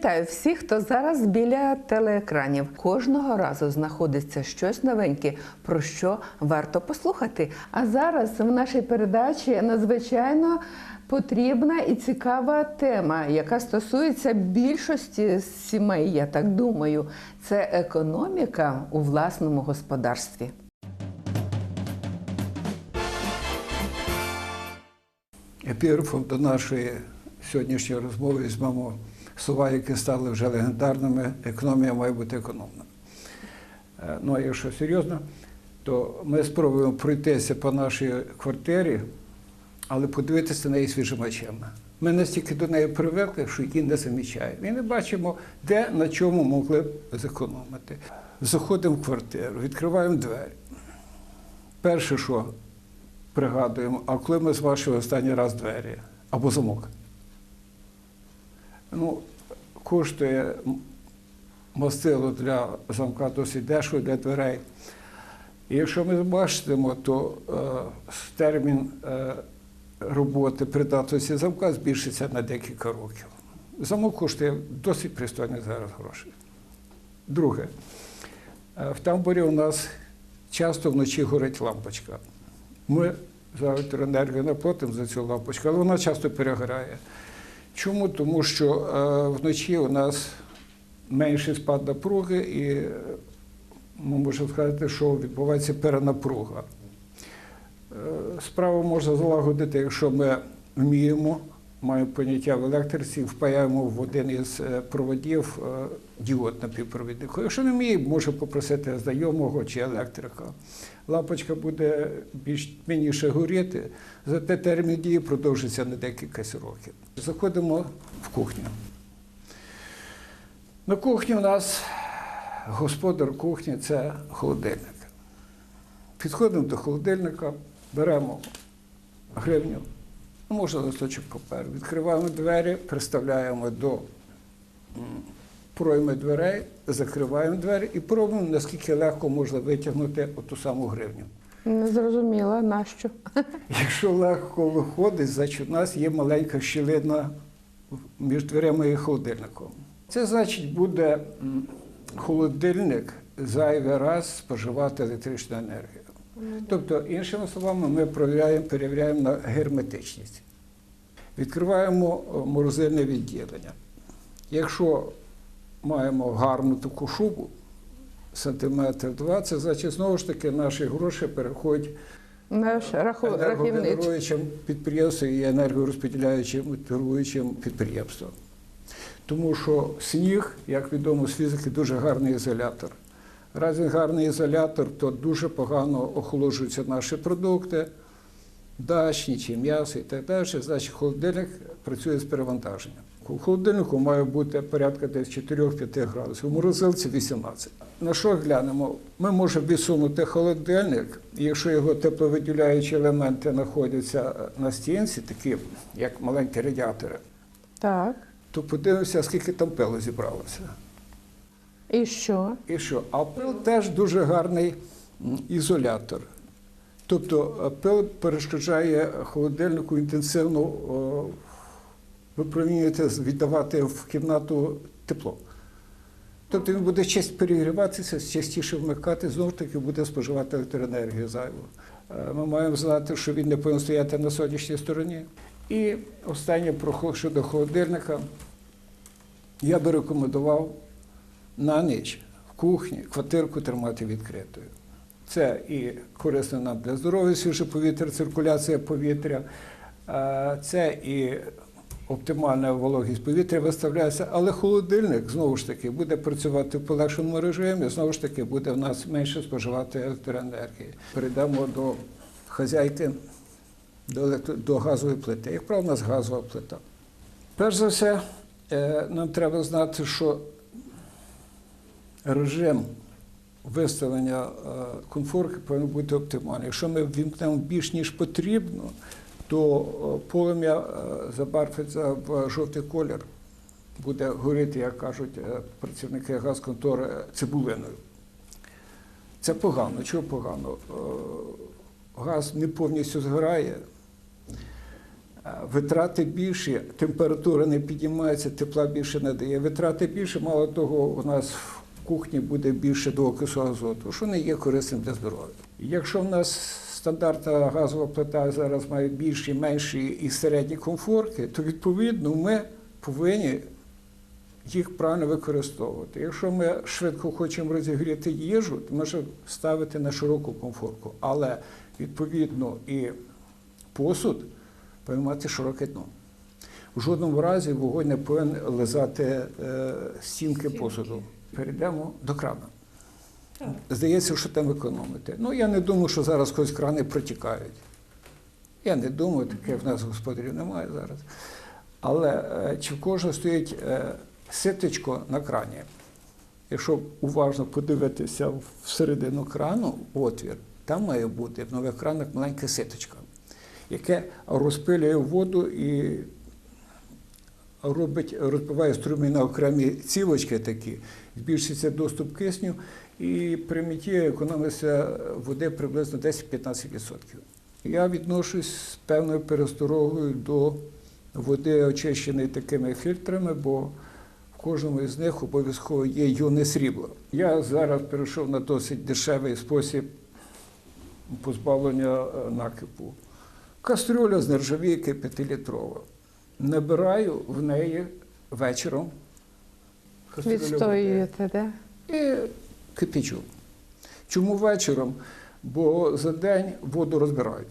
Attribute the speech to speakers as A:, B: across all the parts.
A: Вітаю всіх, хто зараз біля телеекранів. Кожного разу знаходиться щось новеньке, про що варто послухати. А зараз в нашій передачі надзвичайно потрібна і цікава тема, яка стосується більшості сімей, я так думаю. Це економіка у власному господарстві.
B: Епіграфом до нашої сьогоднішньої розмови візьмемо слова, які стали вже легендарними. Економія має бути економна. Е, Ну, а якщо серйозно, то ми спробуємо пройтися по нашій квартирі, але подивитися на неї свіжими очима. Ми настільки до неї привикли, що її не замічаємо. І не бачимо, де на чому могли б зекономити. Заходимо в квартиру, відкриваємо двері. Перше, що пригадуємо, а коли ми зважили останній раз двері або замок. Ну, коштує мастило для замка досить дешево для дверей. І якщо ми бачимо, то е, термін е, роботи придатності замка збільшиться на декілька років. Замок коштує досить пристойні зараз гроші. Друге, е, в тамбурі у нас часто вночі горить лампочка. Ми за електроенергію не платимо за цю лампочку, але вона часто перегорає. Чому? Тому що е, вночі у нас менший спад напруги, і ми можемо сказати, що відбувається перенапруга. Е, Справу можна залагодити, якщо ми вміємо, маємо поняття в електриці, впаяємо в один із е, проводів діод напівпровіднику. Якщо не вміємо, може попросити знайомого чи електрика. Лампочка буде більш меніше горіти, зате термін дії продовжиться на декілька років. Заходимо в кухню. На кухні у нас господар кухні це холодильник. Підходимо до холодильника, беремо гривню, ну, можна листочок паперу, відкриваємо двері, приставляємо до м, дверей, закриваємо двері і пробуємо, наскільки легко можна витягнути оту саму гривню.
A: Не зрозуміла, нащо.
B: Якщо легко виходить, значить у нас є маленька щілина між дверима і холодильником. Це значить буде холодильник зайвий раз споживати електричну енергію. Тобто, іншими словами, ми перевіряємо, перевіряємо на герметичність. Відкриваємо морозильне відділення. Якщо маємо гарну таку шубу, сантиметр 20, значить знову ж таки наші гроші переходять
A: Наш
B: енергогенеруючим підприємством і енергорозподіляючим керуючим підприємством. Тому що сніг, як відомо з фізики, дуже гарний ізолятор. Раз він гарний ізолятор, то дуже погано охолоджуються наші продукти, дачні чи м'ясо і так далі. Значить, холодильник працює з перевантаженням. У холодильнику має бути порядка десь 4-5 градусів, у морозилці 18. На що глянемо? Ми можемо відсунути холодильник, і якщо його тепловиділяючі елементи знаходяться на стінці, такі як маленькі радіатори,
A: Так.
B: то подивимося, скільки там пилу зібралося.
A: І що?
B: І що? А пил теж дуже гарний ізолятор. Тобто е, перешкоджає холодильнику інтенсивно о, випромінювати, віддавати в кімнату тепло. Тобто він буде часто перегріватися, частіше вмикати, знову ж таки буде споживати електроенергію зайву. Е, Ми маємо знати, що він не повинен стояти на сонячній стороні. І останнє про щодо холодильника. Я би рекомендував на ніч в кухні квартирку тримати відкритою. Це і корисно нам для здоров'я, свіже повітря, циркуляція повітря, е, це і оптимальна вологість повітря виставляється, але холодильник знову ж таки буде працювати в полегшеному режимі, знову ж таки буде в нас менше споживати електроенергії. Перейдемо до хазяйки, до, електро- до газової плити. Як правило, у нас газова плита. Перш за все, е, нам треба знати, що режим виставлення е, конфорки повинен бути оптимальний. Якщо ми ввімкнемо більш ніж потрібно, то е, полум'я е, забарвиться в жовтий колір, буде горіти, як кажуть працівники газконтори, цибулиною. Це погано. Чого погано? Газ не повністю згорає. Витрати більші, температура не піднімається, тепла більше не дає. Витрати більше, мало того, у нас кухні буде більше двоокису азоту, що не є корисним для здоров'я. Якщо в нас стандартна газова плита зараз має більші, менші і середні комфорти, то відповідно ми повинні їх правильно використовувати. Якщо ми швидко хочемо розігріти їжу, то можемо ставити на широку комфорку. Але відповідно і посуд повинен мати широке дно. У жодному разі вогонь не повинен лизати е, стінки посуду. Перейдемо до крана. Здається, що там економити. Ну, я не думаю, що зараз когось крани протікають. Я не думаю, таке в нас господарів немає зараз. Але е, чи в кожного стоїть е, ситочко на крані? Якщо уважно подивитися всередину крану, отвір, там має бути в нових кранах маленька ситочка, яке розпилює воду і робить, розбиває струмі на окремі цілочки такі, збільшується доступ кисню, і при митті економиться води приблизно 10-15%. Я відношусь з певною пересторогою до води, очищеної такими фільтрами, бо в кожному із них обов'язково є юне срібло. Я зараз перейшов на досить дешевий спосіб позбавлення е, накипу. Кастрюля з нержавійки 5-літрова. Набираю в неї вечором. Кастрюлю води
A: Відстоюєте, да?
B: і кипячу. Чому вечором? Бо за день воду розбирають.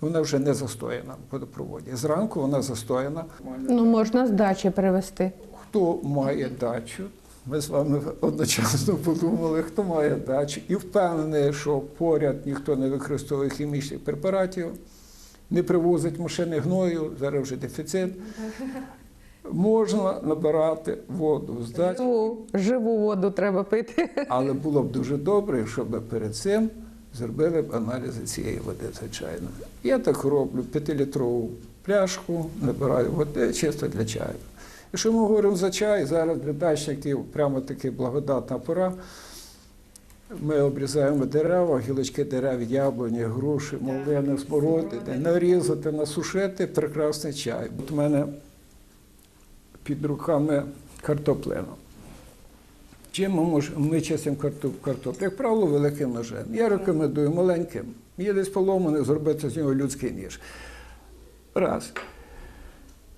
B: Вона вже не застояна в водопроводі. Зранку вона застояна.
A: Ну, можна з дачі привезти.
B: Хто має дачу? Ми з вами одночасно подумали, хто має дачу, і впевнений, що поряд ніхто не використовує хімічних препаратів, не привозить машини гною, зараз вже дефіцит. Можна набирати воду з дачі.
A: Живу, живу воду треба пити.
B: Але було б дуже добре, якщо б перед цим зробили б аналізи цієї води, звичайно. Я так роблю п'ятилітрову пляшку, набираю води чисто для чаю. Якщо ми говоримо за чай, зараз для дачників прямо таки благодатна пора. Ми обрізаємо дерева, гілочки дерев, яблуні, груші, малини, смородини, нарізати, насушити прекрасний чай. От у мене під руками картоплина. Чим ми можемо ми чистимо картоп- картоплю? Як правило, великим ножем. Я рекомендую маленьким. Є десь поломаний, зробити з нього людський ніж. Раз.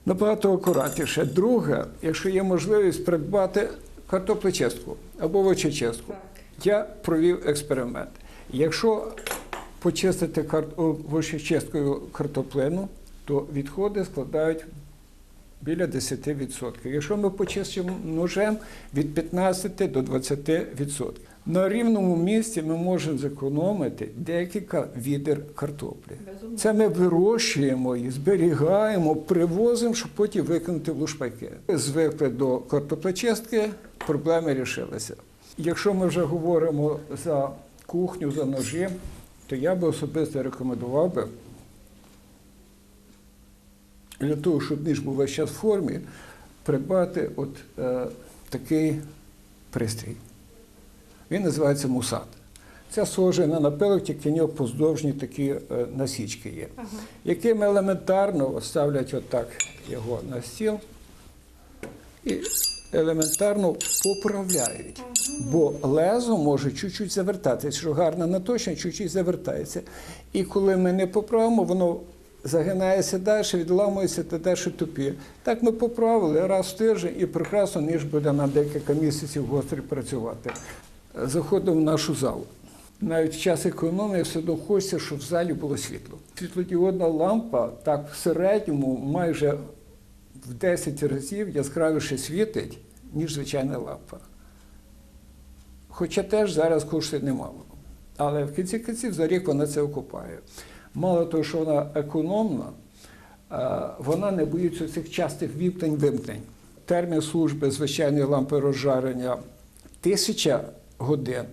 B: Набагато акуратніше. Друге, якщо є можливість придбати картоплечистку або овочечистку. Я провів експеримент. Якщо почистити овочечисткою картоплину, то відходи складають біля 10%. Якщо ми почистимо ножем від 15 до 20%. На рівному місці ми можемо зекономити декілька відер картоплі. Це ми вирощуємо і зберігаємо, привозимо, щоб потім викинути в лушпайки. Звикли до картоплечистки, проблеми рішилися. Якщо ми вже говоримо за кухню, за ножі, то я би особисто рекомендував би для того, щоб ніж був весь час в формі, придбати от е, такий пристрій. Він називається мусат. Це схоже на напилок, тільки в нього поздовжні такі е, насічки є, якими елементарно ставлять отак його на стіл і елементарно поправляють. Бо лезо може чуть-чуть завертатися, що гарно наточено, чуть-чуть завертається. І коли ми не поправимо, воно загинається далі, відламується та далі тупі. Так ми поправили раз в тиждень і прекрасно ніж буде на декілька місяців гострий працювати. Заходимо в нашу залу. Навіть в час економії все одно хочеться, щоб в залі було світло. Світлодіодна лампа так в середньому майже в 10 разів яскравіше світить, ніж звичайна лампа. Хоча теж зараз коштує немало. Але в кінці кінців за рік вона це окупає. Мало того, що вона економна, е, вона не боїться цих частих вімкнень-вимкнень. Термін служби звичайної лампи розжарення тисяча годин.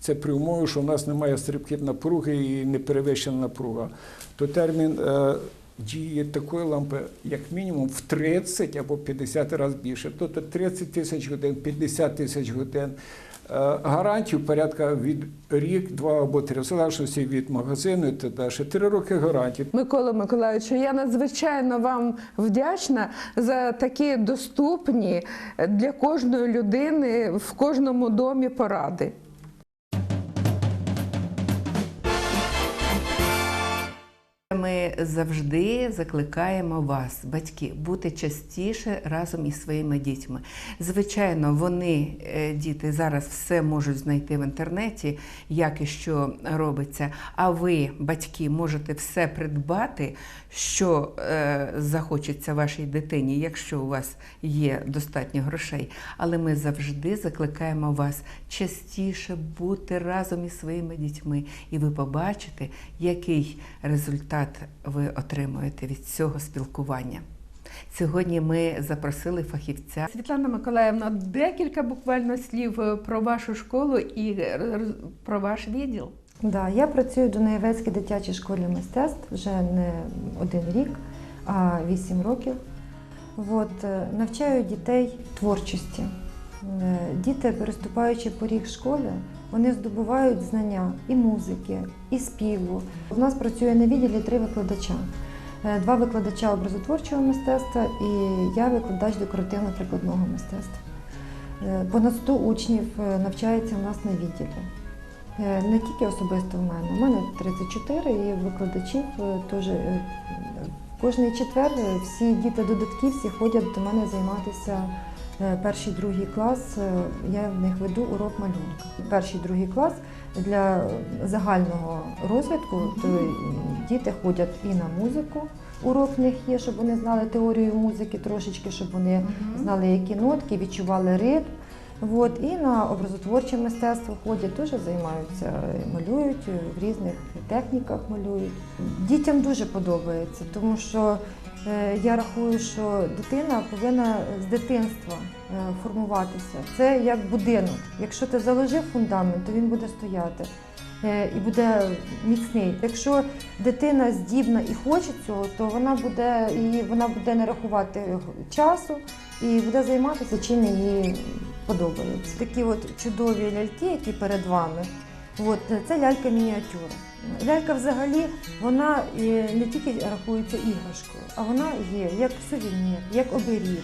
B: Це при умові, що в нас немає стрибків напруги і не перевищена напруга. То термін е, дії такої лампи, як мінімум, в 30 або 50 разів більше. Тобто 30 тисяч годин, 50 тисяч годин. Е, Гарантію порядка від рік, два або три, в залежності від магазину і далі. Три роки гарантії.
A: Микола Миколаївичу, я надзвичайно вам вдячна за такі доступні для кожної людини в кожному домі поради. Ми завжди закликаємо вас, батьки, бути частіше разом із своїми дітьми. Звичайно, вони, е, діти, зараз все можуть знайти в інтернеті, як і що робиться. А ви, батьки, можете все придбати, що е, захочеться вашій дитині, якщо у вас є достатньо грошей. Але ми завжди закликаємо вас частіше бути разом із своїми дітьми, і ви побачите, який результат ви отримуєте від цього спілкування. Сьогодні ми запросили фахівця. Світлана Миколаївна, декілька буквально слів е, про вашу школу і е, про ваш відділ.
C: Да, я працюю в Дунаєвецькій дитячій школі мистецтв вже не один рік, а вісім років. От, е, навчаю дітей творчості. Діти, переступаючи поріг школи, вони здобувають знання і музики, і співу. У нас працює на відділі три викладача. Е, Два викладача образотворчого мистецтва і я викладач декоративно-прикладного мистецтва. Е, Понад 100 учнів е, навчається у нас на відділі. Не тільки особисто в мене, у мене 34 і викладачів теж. Кожний четвер всі діти додатківці ходять до мене займатися перший другий клас. Е, Я в них веду урок малюнка. Перший другий клас для загального розвитку, то діти ходять і на музику. Урок в них є, щоб вони знали теорію музики трошечки, щоб вони знали, які нотки, відчували ритм. От, і на образотворче мистецтво ходять, теж займаються, малюють е, в різних техніках малюють. Дітям дуже подобається, тому що е, я рахую, що дитина повинна з дитинства е, формуватися. Це як будинок. Якщо ти заложив фундамент, то він буде стояти е, і буде міцний. Якщо дитина здібна і хоче цього, то вона буде і вона буде не рахувати часу і буде займатися чим їй подобається. Такі от чудові ляльки, які перед вами. От, це лялька мініатюра. Лялька взагалі вона е, не тільки рахується іграшкою, а вона є як сувенір, як оберіг,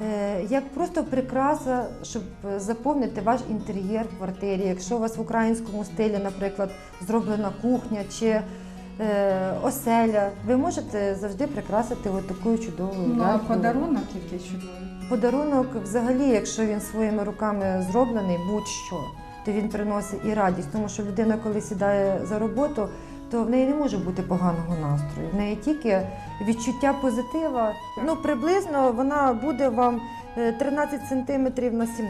C: е, як просто прикраса, щоб заповнити ваш інтер'єр в квартирі. Якщо у вас в українському стилі, наприклад, зроблена кухня чи е, оселя, ви можете завжди прикрасити от такою чудовою
A: Ну, а подарунок який чудовий.
C: Подарунок, взагалі, якщо він своїми руками зроблений, будь-що, то він приносить і радість, тому що людина, коли сідає за роботу, то в неї не може бути поганого настрою. В неї тільки відчуття позитива. Ну, приблизно вона буде вам е, 13 сантиметрів на 17.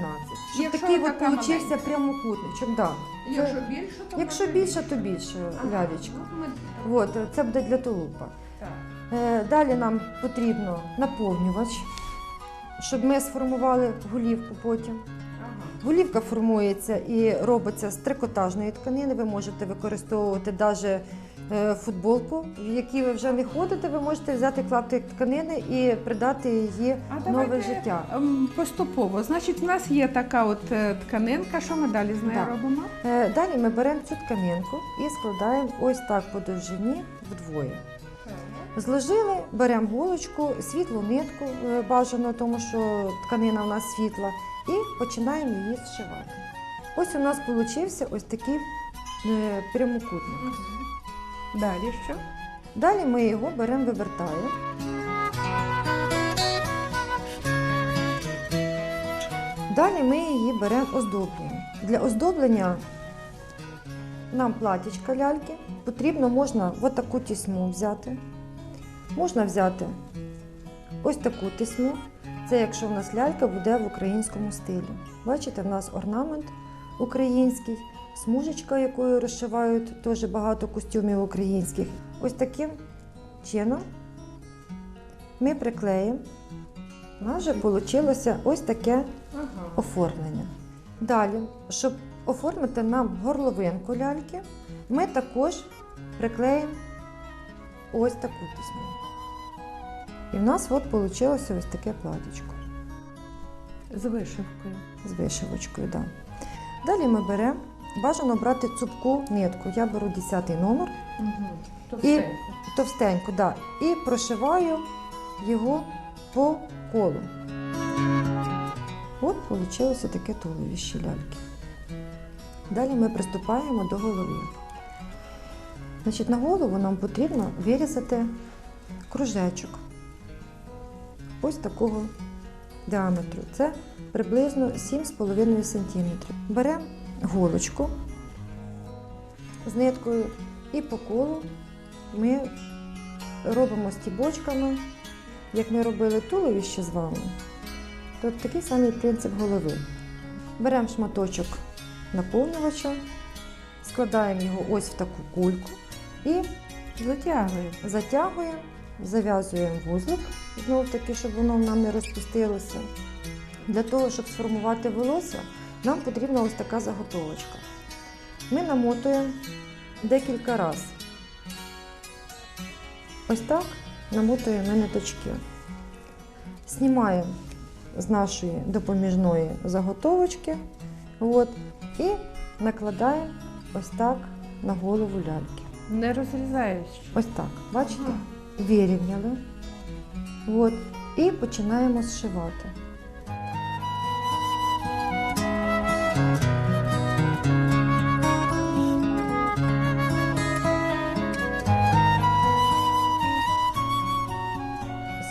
C: Щоб
A: Якщо
C: такий
A: така
C: от получився прямокутничок. Да.
A: Якщо більше, то
C: Якщо більше, то більше лялечка.
A: Ну, ми-
C: От, це буде для тулупа.
A: Так.
C: Е, Далі нам потрібно наповнювач, щоб ми сформували голівку потім. Голівка формується і робиться з трикотажної тканини. Ви можете використовувати навіть футболку, в якій ви вже не ходите. Ви можете взяти клаптик тканини і придати її
A: А
C: нове життя.
A: ем, Поступово. Значить, в нас є така от е, тканинка. Що ми далі з нею
C: Так.
A: робимо?
C: Е, Далі ми беремо цю тканинку і складаємо ось так по довжині вдвоє. Зложили, беремо голочку, світлу нитку е, бажано, тому що тканина у нас світла, і починаємо її зшивати. Ось у нас вийшов ось такий е, прямокутник.
A: Далі що?
C: Далі ми його беремо, вивертаємо. Далі ми її беремо оздоблюємо. Для оздоблення нам платічка ляльки. Потрібно можна от таку тісьму взяти. Можна взяти ось таку тісьму. Це якщо в нас лялька буде в українському стилі. Бачите, в нас орнамент український, смужечка, якою розшивають теж багато костюмів українських. Ось таким чином ми приклеїмо. У нас вже вийшло ось таке
A: Ага.
C: оформлення. Далі, щоб оформити нам горловинку ляльки, ми також приклеїмо ось таку тісню. І в нас от вийшло ось таке платічко
A: З вишивкою.
C: з вишивочкою. Да. Далі ми беремо, бажано брати цупку нитку. Я беру 10 номер, І товстеньку, да, і прошиваю його по колу. От вийшло таке туловище ляльки. Далі ми приступаємо до голови. Значить, на голову нам потрібно вирізати кружечок. Ось такого діаметру. Це приблизно 7,5 см. Беремо голочку з ниткою і по колу ми робимо стібочками, як ми робили туловище з вами. То такий самий принцип голови. Беремо шматочок наповнювача, складаємо його ось в таку кульку і
A: Затягую.
C: затягуємо, зав'язуємо вузлик, знову таки, щоб воно нам не розпустилося. Для того, щоб сформувати волосся, нам потрібна ось така заготовочка. Ми намотуємо декілька разів. Ось так намотуємо на ниточки. Знімаємо з нашої допоміжної заготовочки от, і накладаємо ось так на голову ляльки.
A: Не розрізаєш.
C: Ось так, бачите? Вирівняли. От. І починаємо зшивати.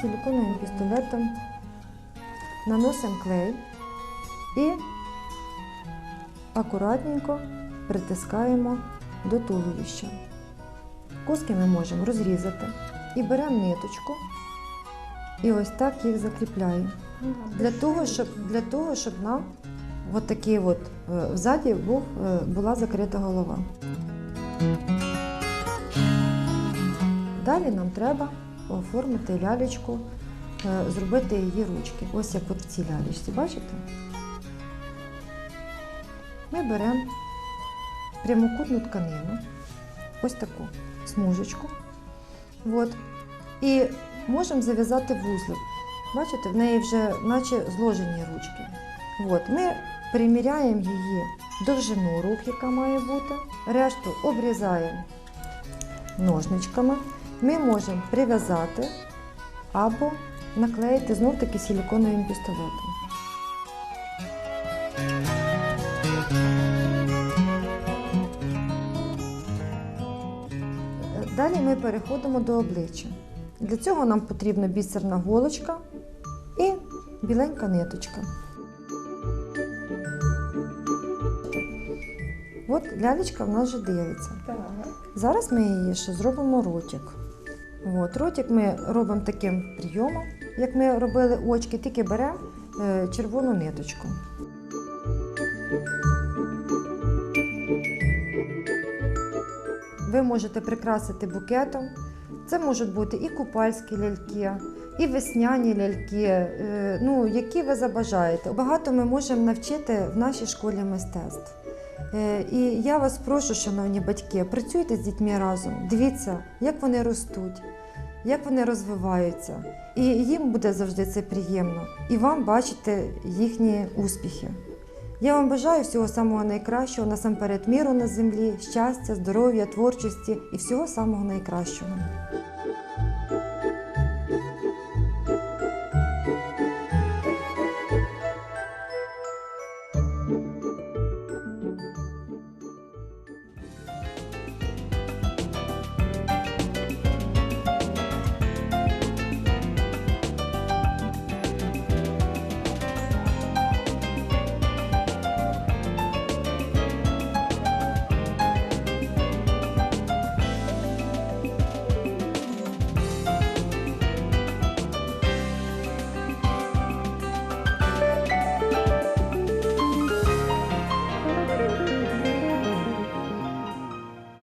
C: Силиконовим пістолетом наносимо клей і акуратненько притискаємо до туловища. Куски ми можемо розрізати і беремо ниточку і ось так їх закріпляємо. Для того, щоб, для того, щоб нам от такий от, е, взаді був, е, була закрита голова. Далі нам треба оформити лялечку, е, зробити її ручки. Ось як от в цій лялечці, бачите? Ми беремо прямокутну тканину, ось таку смужечку. От. І можемо зав'язати вузлик. Бачите, в неї вже наче зложені ручки. От. Ми приміряємо її довжину рук, яка має бути. Решту обрізаємо ножничками. Ми можемо прив'язати або наклеїти знов таки силиконовим пістолетом. Далі ми переходимо до обличчя. Для цього нам потрібна бісерна голочка і біленька ниточка. От лялечка в нас вже дивиться. Зараз ми її ще зробимо ротик. От, ротик ми робимо таким прийомом, як ми робили очки, тільки беремо е, червону ниточку. Ви можете прикрасити букетом. Це можуть бути і купальські ляльки, і весняні ляльки, е, ну, які ви забажаєте. Багато ми можемо навчити в нашій школі мистецтв. Е, І я вас прошу, шановні батьки, працюйте з дітьми разом, дивіться, як вони ростуть, як вони розвиваються. І їм буде завжди це приємно. І вам бачити їхні успіхи. Я вам бажаю всього самого найкращого, насамперед міру на землі, щастя, здоров'я, творчості і всього самого найкращого.